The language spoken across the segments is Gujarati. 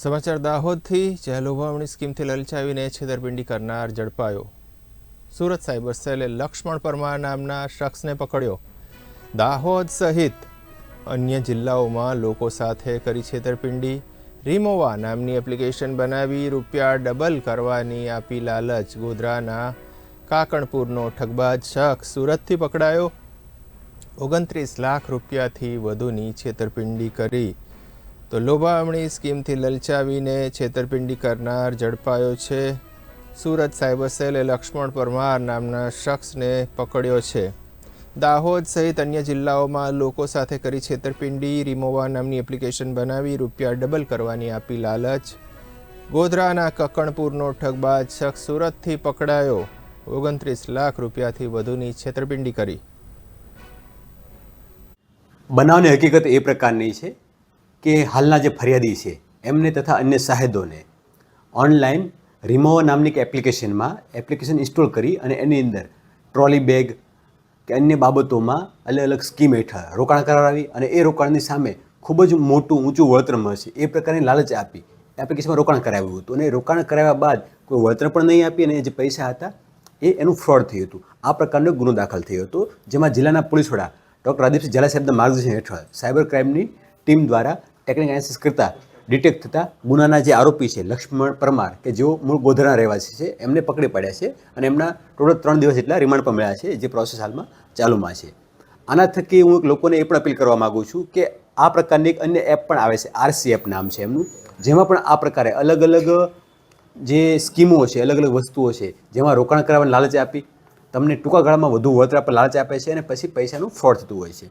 સમાચાર દાહોદથી જહેલુભાવણી સ્કીમથી લલચાવીને છેતરપિંડી કરનાર ઝડપાયો. સુરત સાયબર સેલે લક્ષ્મણ પરમાર નામના શખ્સને પકડ્યો. દાહોદ સહિત અન્ય જિલ્લાઓમાં લોકો સાથે કરી છેતરપિંડી. રીમોવા નામની એપ્લિકેશન બનાવી રૂપિયા ડબલ કરવાની આપી લાલચ. ગોધરાના કાકણપુરનો ઠગબાજ શખ્સ સુરતથી પકડાયો. ઓગણત્રીસ લાખ રૂપિયાથી વધુની છેતરપિંડી કરી તો લોભામણી સ્કીમથી લલચાવીને છેતરપિંડી કરનાર ઝડપાયો છે. સુરત સાયબર સેલે લક્ષ્મણ પરમાર નામના શખ્સને પકડ્યો છે. દાહોદ સહિત અન્ય જિલ્લાઓમાં લોકો સાથે કરી છેતરપિંડી, રિમોવા નામની એપ્લિકેશન બનાવી રૂપિયા ડબલ કરવાની આપી લાલચ. ગોધરાના કકણપુરનો ઠગબાજ શખ્સ સુરતથી પકડાયો. ઓગણત્રીસ લાખ રૂપિયાથી વધુની છેતરપિંડી કરી. બનાવની હકીકત એ પ્રકારની છે કે હાલના જે ફરિયાદી છે, એમને તથા અન્ય સાહેદોને ઓનલાઈન રિમોવા નામની એક એપ્લિકેશનમાં એપ્લિકેશન ઇન્સ્ટોલ કરી અને એની અંદર ટ્રોલી બેગ કે અન્ય બાબતોમાં અલગ અલગ સ્કીમ હેઠળ રોકાણ કરાવી અને એ રોકાણની સામે ખૂબ જ મોટું ઊંચું વળતર મળશે. એ પ્રકારની લાલચ આપી એપ્લિકેશનમાં રોકાણ કરાવ્યું હતું. અને રોકાણ કરાવ્યા બાદ કોઈ વળતર પણ નહીં આપી અને જે પૈસા હતા, એ એનું ફ્રોડ થયું હતું. આ પ્રકારનો ગુનો દાખલ થયો હતો, જેમાં જિલ્લાના પોલીસ વડા ડૉક્ટર રાદીપસિંહ ઝાલા સાહેબના માર્ગદર્શન હેઠળ સાયબર ક્રાઇમની ટીમ દ્વારા ટેકનિક એનાલિસિસ કરતાં ડિટેક્ટ થતાં ગુનાના જે આરોપી છે, લક્ષ્મણ પરમાર, કે જેઓ મૂળ ગોધરાના રહેવાસી છે, એમને પકડી પાડ્યા છે અને એમના ટોટલ ત્રણ દિવસ જેટલા રિમાન્ડ પણ મળ્યા છે, જે પ્રોસેસ હાલમાં ચાલુમાં છે. આના થકી હું લોકોને એ પણ અપીલ કરવા માગું છું કે આ પ્રકારની એક અન્ય એપ પણ આવે છે, આરસી એપ નામ છે એમનું, જેમાં પણ આ પ્રકારે અલગ અલગ જે સ્કીમો છે, અલગ અલગ વસ્તુઓ છે, જેમાં રોકાણ કરાવવાની લાલચ આપી, તમને ટૂંકા ગાળામાં વધુ વળતર પર લાલચ આપે છે અને પછી પૈસાનું ફ્રોડ થતું હોય છે.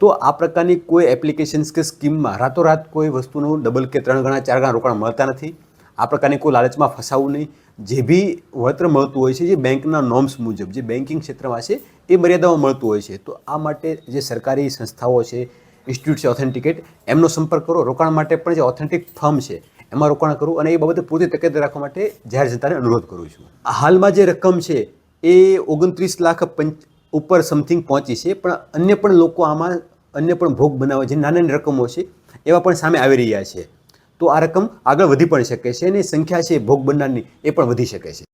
તો આ પ્રકારની કોઈ એપ્લિકેશન્સ કે સ્કીમમાં રાતોરાત કોઈ વસ્તુનું ડબલ કે ત્રણ ગણા, ચાર ગણા રોકાણ મળતા નથી. આ પ્રકારની કોઈ લાલચમાં ફસાવું નહીં. જે બી વળતર મળતું હોય છે, જે બેંકના નોર્મ્સ મુજબ, જે બેન્કિંગ ક્ષેત્રમાં છે, એ મર્યાદામાં મળતું હોય છે. તો આ માટે જે સરકારી સંસ્થાઓ છે ઇન્સ્ટિટ્યૂટ છે ઓથેન્ટિકેટ એમનો સંપર્ક કરો. રોકાણ માટે પણ જે ઓથેન્ટિક ફર્મ છે, એમાં રોકાણ કરું અને એ બાબતે પૂરતી તકેદારી રાખવા માટે જાહેર જનતાને અનુરોધ કરું છું. હાલમાં જે રકમ છે, એ ઓગણત્રીસ લાખ પંચ ઉપર સમથિંગ પહોંચી છે, પણ અન્ય પણ લોકો આમાં અન્ય પણ ભોગ બનાવે જે નાની નાની રકમો છે, એવા પણ સામે આવી રહ્યા છે. તો આ રકમ આગળ વધી પણ શકે છે અને સંખ્યા છે ભોગ બનનારની, એ પણ વધી શકે છે.